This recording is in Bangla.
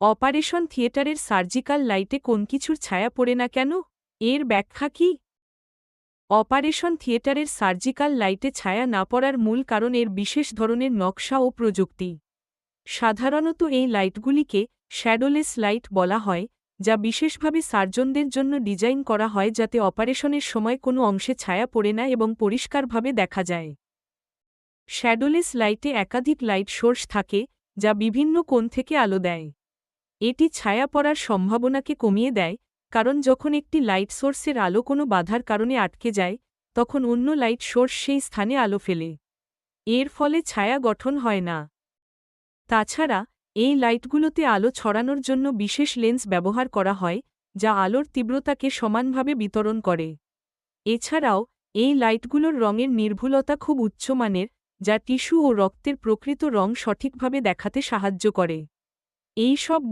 অপারেশন থিয়েটারের সার্জিক্যাল লাইটে কোন কিছুর ছায়া পড়ে না কেন? এর ব্যাখ্যা কি? অপারেশন থিয়েটারের সার্জিক্যাল লাইটে ছায়া না পড়ার মূল কারণ এর বিশেষ ধরনের নকশা ও প্রযুক্তি। সাধারণত এই লাইটগুলিকে শ্যাডোলেস লাইট বলা হয়, যা বিশেষভাবে সার্জনদের জন্য ডিজাইন করা হয় যাতে অপারেশনের সময় কোনো অংশে ছায়া পড়ে না এবং পরিষ্কারভাবে দেখা যায়। শ্যাডোলেস লাইটে একাধিক লাইট সোর্স থাকে, যা বিভিন্ন কোণ থেকে আলো দেয়। এটি ছায়া পড়ার সম্ভাবনাকে কমিয়ে দেয়, কারণ যখন একটি লাইট সোর্সের আলো কোনো বাধার কারণে আটকে যায়, তখন অন্য লাইট সোর্স সেই স্থানে আলো ফেলে। এর ফলে ছায়া গঠন হয় না। তাছাড়া, এই লাইটগুলোতে আলো ছড়ানোর জন্য বিশেষ লেন্স ব্যবহার করা হয়, যা আলোর তীব্রতাকে সমানভাবে বিতরণ করে। এছাড়াও, এই লাইটগুলোর রঙের নির্ভুলতা খুব উচ্চমানের যা টিস্যু ও রক্তের প্রকৃত রং সঠিকভাবে দেখাতে সাহায্য করে। এই সব